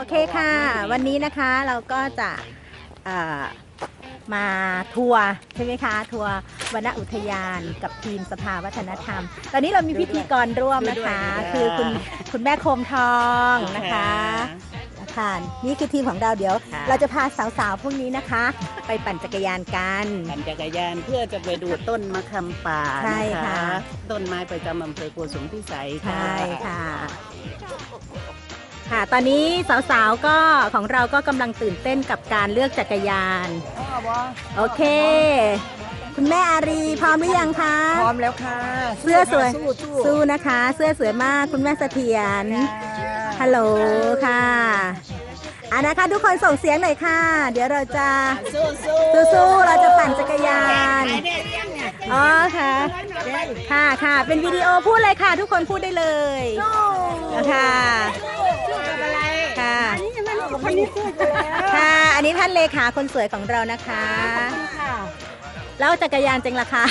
โอเคค่ะ วันนี้นะคะเราก็จะเอ่อมาทัวร์ใช่ไหมคะ ทัวร์วนอุทยานกับทีมสภาวัฒนธรรม ตอนนี้เรามีพิธีกรร่วมนะคะ คือคุณคุณแม่โคมทองนะคะค่ะนี่คือทีมของเราเดี๋ยวค่ะเราจะพาสาวๆพวกนี้นะคะ ไปปั่นจักรยานกันปั่นจักรยานเพื่อจะไปดูต้นมะขามป่าใช่นะค่ะคะต้นไม้ประจำอำเภอโกสุมพิสัยค่ะใช่ค่ะ ค่ะ ตอนนี้สาวๆก็ของเราก็กำลังตื่นเต้นกับการเลือกจักรยาน โอเค คุณแม่อารีพร้อมหรือยังคะ พร้อมแล้วค่ะเสื้อสวย สู้สู้สู้นะคะ เสื้อสวยมากคุณแม่เสถียร ฮัลโหลค่ะอะนะคะทุกคนส่งเสียงหน่อยค่ะ เดี๋ยวเราจะสู้สู้สู้ๆเราจะปั่นจักรยานอ๋อค่ะค่ะค่ะ เป็นวิดีโอพูดเลยค่ะ ทุกคนพูดได้เลยค่ะ ค่ะค่ะ อันนี้ท่านเลขาคนสวยของเรานะคะแล้วจักรยานจังราคา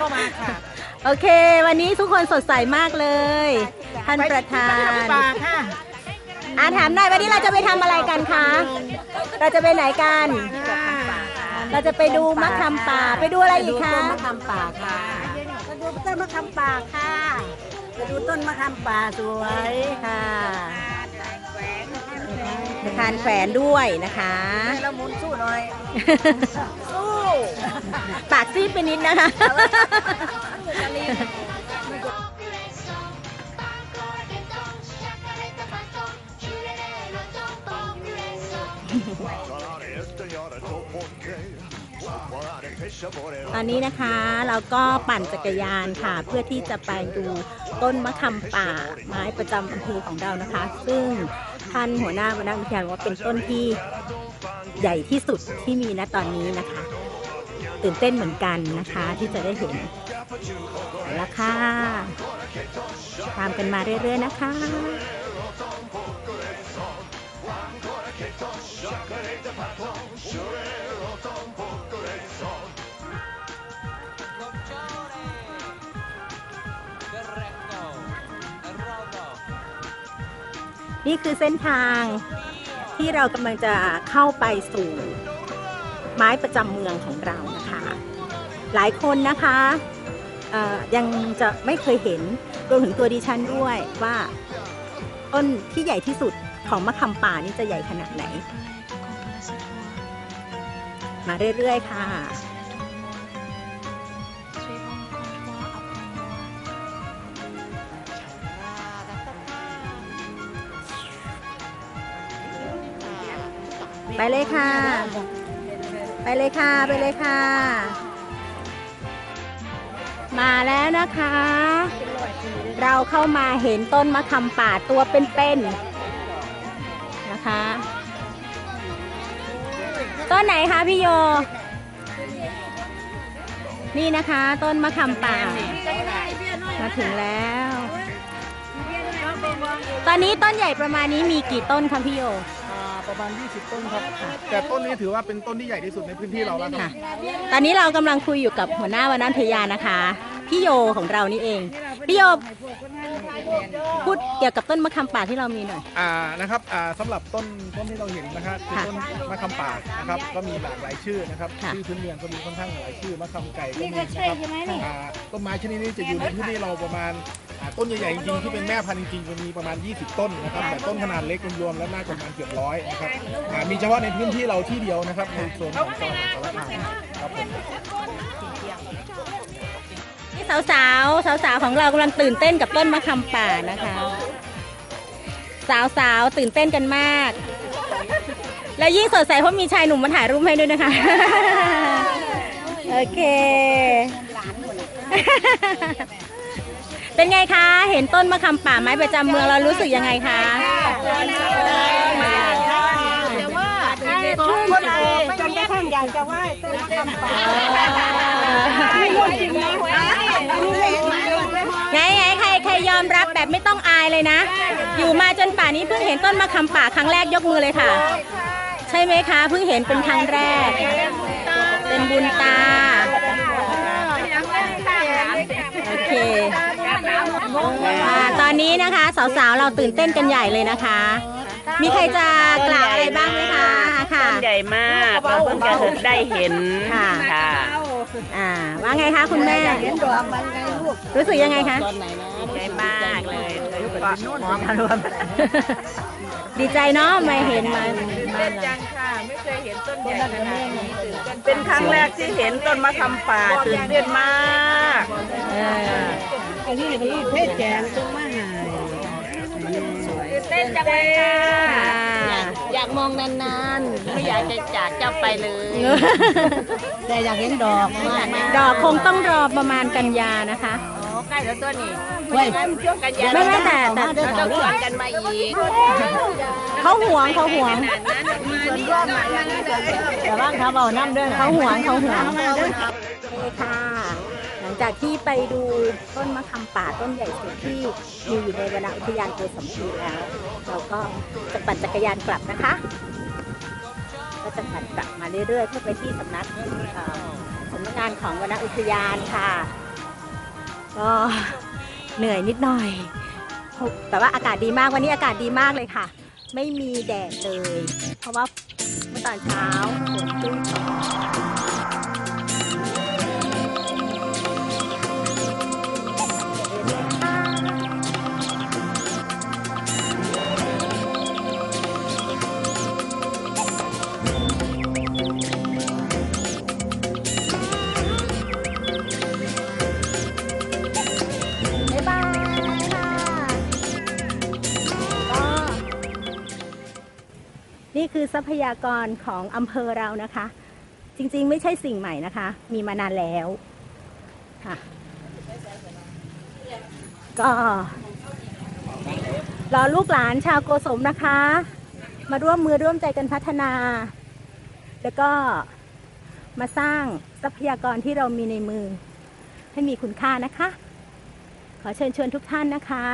ก็มาค่ะ โอเค วันนี้ทุกคนสดใสมากเลย ท่านประธานป่าค่ะอาถามหน่อยวันนี้เราจะไปทำอะไรกันคะ เราจะไปไหนกัน เราจะไปดูมะขามป่า ไปดูอะไรอีกคะต้นมะขามป่าค่ะไปดูต้นมะขามป่าค่ะไปดูต้นมะขามป่าสวยค่ะ ทานแขวนด้วยนะคะแล้วหมุนสู้หน่อย สู้ ปากซีดไปนิดนะคะตอนนี้นะคะเราก็ปั่นจักรยานค่ะ เพื่อที่จะไปดูต้นมะขามป่าไม้ประจำอำเภอของเรานะคะ ซึ่ง ท่านหัวหน้าวนอุทยานว่าเป็นต้นที่ใหญ่ที่สุดที่มีณตอนนี้นะคะ ตื่นเต้นเหมือนกันนะคะที่จะได้เห็นเอาละค่ะตามกันมาเรื่อยๆนะคะ นี่คือเส้นทางที่เรากำลังจะเข้าไปสู่ไม้ประจำเมืองของเรานะคะ หลายคนนะคะยังจะไม่เคยเห็นรวมถึงตัวดิฉันด้วยว่าต้นที่ใหญ่ที่สุดของมะขามป่านี่จะใหญ่ขนาดไหน มาเรื่อย ๆ ค่ะ ไปเลยค่ะ ไปเลยค่ะ ไปเลยค่ะ มาแล้วนะคะ เราเข้ามาเห็นต้นมะขามป่าตัวเป็นๆนะคะ ต้นไหนคะพี่โย นี่นะคะ ต้นมะขามป่า มาถึงแล้ว ตอนนี้ต้นใหญ่ประมาณนี้มีกี่ต้นคะพี่โย ประมาณ 20 ต้นครับ แต่ต้นนี้ถือว่าเป็นต้นที่ใหญ่ที่สุดในพื้นที่เราแล้วค่ะรับ ตอนนี้เรากำลังคุยอยู่กับหัวหน้าวันนันทยานะคะ พี่โยของเรานี่เอง พี่โยพูดเกี่ยวกับต้นมะขามป่าที่เรามีหน่อย อ่านะครับอ่าสำหรับต้นต้นที่เราเห็นนะครับคือค่ะต้นมะขามป่านะครับก็มีหลากหลายชื่อนะครับค่ะ ชื่อพื้นเมืองก็มีค่อนข้างหลายชื่อมะขามไก่ก็มีนะครับอ่าต้นไม้ชนิดนี้จะอยู่ในพื้นที่เราประมาณอ่าต้นใหญ่ๆจริงๆที่เป็นแม่พันธุ์จริงๆจะมีประมาณ 20 ต้นนะครับแต่ต้นขนาดเล็กรวมๆแล้วน่าจะประมาณเกือบร้อยนะครับอ่ามีเฉพาะในพื้นที่เราที่เดียวนะครับในโซนของจังหวัดสารคามครับผม นี่สาวๆสาวๆของเรากำลังตื่นเต้นกับต้นมะขามป่านะคะ สาวๆตื่นเต้นกันมาก และยิ่งสดใสเพราะมีชายหนุ่มมาถ่ายรูปให้ด้วยนะคะ โอเค เป็นไงคะ เห็นต้นมะขามป่าไม้ประจำเมืองเรารู้สึกยังไงคะ นอยากจะไหว้ต้นมะขามป่าไม่รู้จริงนะไงไงใครใครยอมรับแบบไม่ต้องอายเลยนะ อยู่มาจนป่านนี้เพิ่งเห็นต้นมะขามป่าครั้งแรกยกมือเลยค่ะ ใช่ไหมคะเพิ่งเห็นเป็นครั้งแรก เป็นบุญตาโอเคตอนนี้นะคะ สาวๆ เราตื่นเต้นกันใหญ่เลยนะคะ มีใครจะกล่าวอะไรบ้างไหมคะ ค่ะ ต้นใหญ่มากเราเพิ่งจะได้เห็นค่ะ ค่ะอ่าว่าไงคะคุณแม่ เห็นดอกมันไงลูกรู้สึกยังไงคะตอนไหนนะใหญ่มากเลยหมอมารวมดีใจเนาะไม่เห็นมันเต้นจังค่ะ ไม่เคยเห็นต้นใหญ่ขนาดนี้ตื่นเต้นเป็นครั้งแรกที่เห็นต้นมะขามป่าตื่นเต้นมากเอออันนี้เป็นลูกเพชรแจงตรงมาหาย ตื่นเต้นจังเลยค่ะค่ะอยากมองนานๆ ไม่อยากจะจากเจ้าไปเลย แต่อยากเห็นดอกมากมากดอกคงต้องรอประมาณกันยานะคะ อ๋อใกล้แล้วตัวนี้เว้ยช่วงกันยาไม่ไม่แต่แต่เราต้องชวนกันมาอีกเขาหวงเขาหวงแต่ว่างเขาเอาน้ำด้วยเขาหวงเขาหวงเลยค่ะหลัง จากที่ไปดูต้นมะขามป่าต้นใหญ่สุดที่มีอยู่ในวรรณอุทยานโกสัมพีแล้ว เราก็จะปั่นจักรยานกลับนะคะ ก็จะปั่นกลับมาเรื่อยๆเพื่อไปที่สำนักสำนักงานของวรรณอุทยานค่ะ ก็เหนื่อยนิดหน่อย แต่ว่าอากาศดีมากวันนี้อากาศดีมากเลยค่ะ ไม่มีแดดเลย เพราะว่าเมื่อตอนเช้าฝนขึ้นตก คือทรัพยากรของอำเภอเรานะคะ จริงๆ ไม่ใช่สิ่งใหม่นะคะ มีมานานแล้วค่ะก็รอลูกหลานชาวโกสมนะคะ มาร่วมมือร่วมใจกันพัฒนา แล้วก็มาสร้างทรัพยากรที่เรามีในมือ ให้มีคุณค่านะคะ ขอเชิญชวนทุกท่านนะคะ